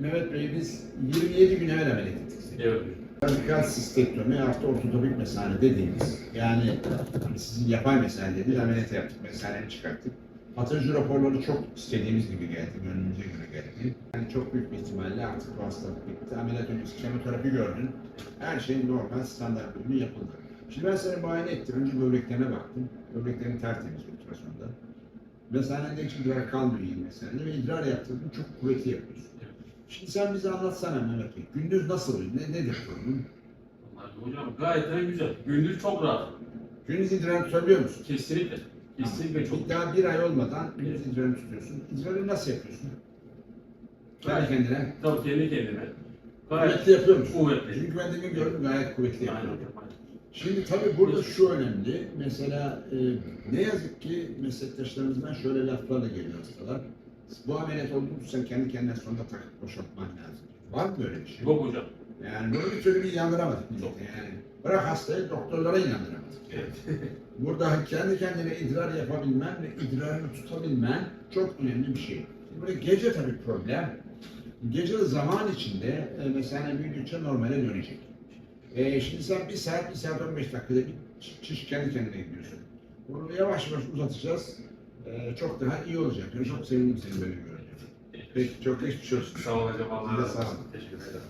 Mehmet Bey biz 27 gün evvel ameliyat ettik. Evet. Radikal sistektomi artı ortodopik mesane dediğimiz yani sizin yapay mesane dediğimiz ameliyat yaptık. Mesaneyi çıkarttık. Patoloji raporları çok istediğimiz gibi geldi, gönlümüze göre geldi. Yani çok büyük bir ihtimalle artık bu hastalık bitti. Ameliyat öncesi kemoterapi gördün. Her şey normal, standart bölümü yapıldı. Şimdi ben seni muayene ettim. Önce böbreklerine baktım. Böbreklerin tertemiz ultrasonda. Mesanende hiç idrar kalmıyor iyi mesanede ve idrar yaptırdın çok kuvvetli yapıyorsun. Şimdi sen bize anlatsana Mehmet Bey. Gündüz nasıl? Ne, nedir sorunun? Vallahi hocam gayet de güzel. Gündüz çok rahat. Gündüz idrarını tutabiliyor musun? Kesinlikle. Kesinlikle çok. Daha bir ay olmadan gündüz idrarını tutuyorsun. İdrarı nasıl yapıyorsun? Kendi kendine. Tabii kendi kendime. Gayet Kuvvetli yapıyor musun? kuvvetli. Çünkü ben demin gördüm gayet kuvvetli Aynen yapıyor. hocam. aynen. Şimdi tabii burada şu önemli. Mesela e, ne yazık ki meslektaşlarımızdan şöyle laflarla geliyor hastalar. Bu ameliyat olduğunu sen kendi kendine sonunda takıp boşaltman lazım. Var mı böyle bir şey? Yok hocam. Yani bunu bir türlü bir inandıramadık millete yani. Bırak hastayı doktorlara inandıramadık. Evet. Burada kendi kendine idrar yapabilmen ve idrarını tutabilmen çok önemli bir şey. Burada gece tabii problem. Gece de zaman içinde e, mesela büyüdükçe normale dönecek. E, şimdi sen bir saat, bir saat 15 dakikada bir çiş kendi kendine gidiyorsun. Bunu yavaş yavaş uzatacağız. E, çok daha iyi olacak. Çok sevindim seni böyle gördüğüm. Peki çok geçmiş olsun. Sağ olun hocam. Allah Size razı sağ olun. Teşekkür ederim.